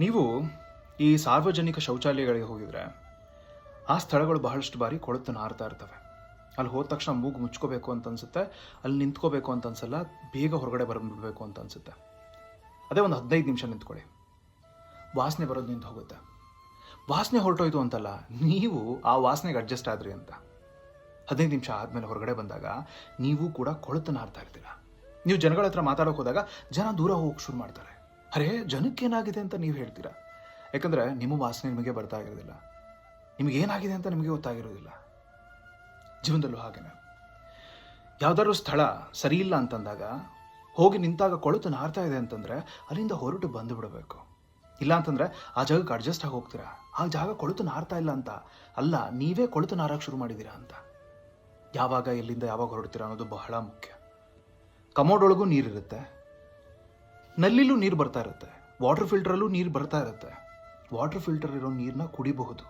ನೀವು ಈ ಸಾರ್ವಜನಿಕ ಶೌಚಾಲಯಗಳಿಗೆ ಹೋಗಿದ್ರೆ ಆ ಸ್ಥಳಗಳು ಬಹಳಷ್ಟು ಬಾರಿ ಕೊಳತು ನಾರ್ತಾ ಇರ್ತವೆ. ಅಲ್ಲಿ ಹೋದ ತಕ್ಷಣ ಮೂಗು ಮುಚ್ಕೋಬೇಕು ಅಂತ ಅನ್ಸುತ್ತೆ, ಅಲ್ಲಿ ನಿಂತ್ಕೋಬೇಕು ಅಂತ ಅನ್ಸಲ್ಲ, ಬೇಗ ಹೊರಗಡೆ ಬರಬೇಕು ಅಂತ ಅನ್ಸುತ್ತೆ. ಅದೇ ಒಂದು ಹದಿನೈದು ನಿಮಿಷ ನಿಂತ್ಕೊಳ್ಳಿ. ವಾಸನೆ ಬರೋದು ನಿಂತು ಹೋಗುತ್ತೆ. ವಾಸನೆ ಹೊರಟೋಯ್ತು ಅಂತಲ್ಲ, ನೀವು ಆ ವಾಸನೆಗೆ ಅಡ್ಜಸ್ಟ್ ಆದ್ರಿ ಅಂತ. ಹದಿನೈದು ನಿಮಿಷ ಆದಮೇಲೆ ಹೊರಗಡೆ ಬಂದಾಗ ನೀವು ಕೂಡ ಕೊಳತು ನಾರ್ತಾ ಇರ್ತೀರ. ನೀವು ಜನಗಳ ಹತ್ರ ಮಾತಾಡೋಕೆ ಹೋದಾಗ ಜನ ದೂರ ಹೋಗಕ್ಕೆ ಶುರು ಮಾಡ್ತಾರೆ. ಅರೆ ಜನಕ್ಕೇನಾಗಿದೆ ಅಂತ ನೀವು ಹೇಳ್ತೀರಾ? ಯಾಕಂದರೆ ನಿಮ್ಮ ವಾಸನೆ ನಿಮಗೆ ಬರ್ತಾ ಇರೋದಿಲ್ಲ. ನಿಮಗೇನಾಗಿದೆ ಅಂತ ನಿಮಗೆ ಗೊತ್ತಾಗಿರೋದಿಲ್ಲ. ಜೀವನದಲ್ಲೂ ಹಾಗೇನೆ. ಯಾವುದಾದ್ರೂ ಸ್ಥಳ ಸರಿ ಇಲ್ಲ ಅಂತಂದಾಗ ಹೋಗಿ ನಿಂತಾಗ ಕೊಳತು ನಾರ್ತಾ ಇದೆ ಅಂತಂದರೆ ಅಲ್ಲಿಂದ ಹೊರಟು ಬಂದು ಬಿಡಬೇಕು. ಇಲ್ಲ ಅಂತಂದರೆ ಆ ಜಾಗಕ್ಕೆ ಅಡ್ಜಸ್ಟ್ ಆಗಿ ಹೋಗ್ತೀರಾ? ಆ ಜಾಗ ಕೊಳತು ನಾರ್ತಾ ಇಲ್ಲ ಅಂತ ಅಲ್ಲ, ನೀವೇ ಕೊಳತು ನಾರಕ್ಕೆ ಶುರು ಮಾಡಿದ್ದೀರಾ ಅಂತ. ಯಾವಾಗ, ಎಲ್ಲಿಂದ ಯಾವಾಗ ಹೊರಡ್ತೀರಾ ಅನ್ನೋದು ಬಹಳ ಮುಖ್ಯ. ಕಮೋಡೊಳಗೂ ನೀರಿರುತ್ತೆ. ನಲ್ಲಿಲೂ ನೀರು ಬರ್ತಾ ಇರುತ್ತೆ. ವಾಟರ್ ಫಿಲ್ಟ್ರಲ್ಲೂ ನೀರು ಬರ್ತಾ ಇರುತ್ತೆ. ವಾಟರ್ ಫಿಲ್ಟರ್ ಇರೋ ನೀರನ್ನ ಕುಡಿಬಹುದು.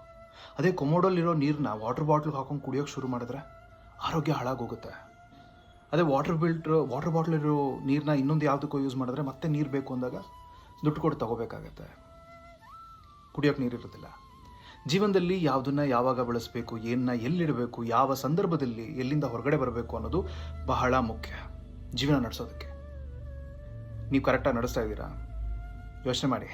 ಅದೇ ಕೊಮೋಡಲ್ಲಿರೋ ನೀರನ್ನ ವಾಟರ್ ಬಾಟ್ಲಿಗೆ ಹಾಕೊಂಡು ಕುಡಿಯೋಕೆ ಶುರು ಮಾಡಿದ್ರೆ ಆರೋಗ್ಯ ಹಾಳಾಗೋಗುತ್ತೆ. ಅದೇ ವಾಟರ್ ಫಿಲ್ಟ್ರ್ ವಾಟರ್ ಬಾಟ್ಲ್ ಇರೋ ನೀರನ್ನ ಇನ್ನೊಂದು ಯಾವುದಕ್ಕೂ ಯೂಸ್ ಮಾಡಿದ್ರೆ ಮತ್ತೆ ನೀರು ಬೇಕು ಅಂದಾಗ ದುಡ್ಡು ಕೊಟ್ಟು ತಗೋಬೇಕಾಗತ್ತೆ. ಕುಡಿಯೋಕೆ ನೀರಿರೋದಿಲ್ಲ ಜೀವನದಲ್ಲಿ ಯಾವುದನ್ನ ಯಾವಾಗ ಬಳಸಬೇಕು ಏನನ್ನ ಎಲ್ಲಿಡಬೇಕು, ಯಾವ ಸಂದರ್ಭದಲ್ಲಿ ಎಲ್ಲಿಂದ ಹೊರಗಡೆ ಬರಬೇಕು ಅನ್ನೋದು ಬಹಳ ಮುಖ್ಯ. ಜೀವನ ನಡೆಸೋದಕ್ಕೆ. ನೀವು ಕರೆಕ್ಟಾಗಿ ನಡೆಸ್ತಾ ಇದ್ದೀರಾ? ಯೋಚನೆ ಮಾಡಿ.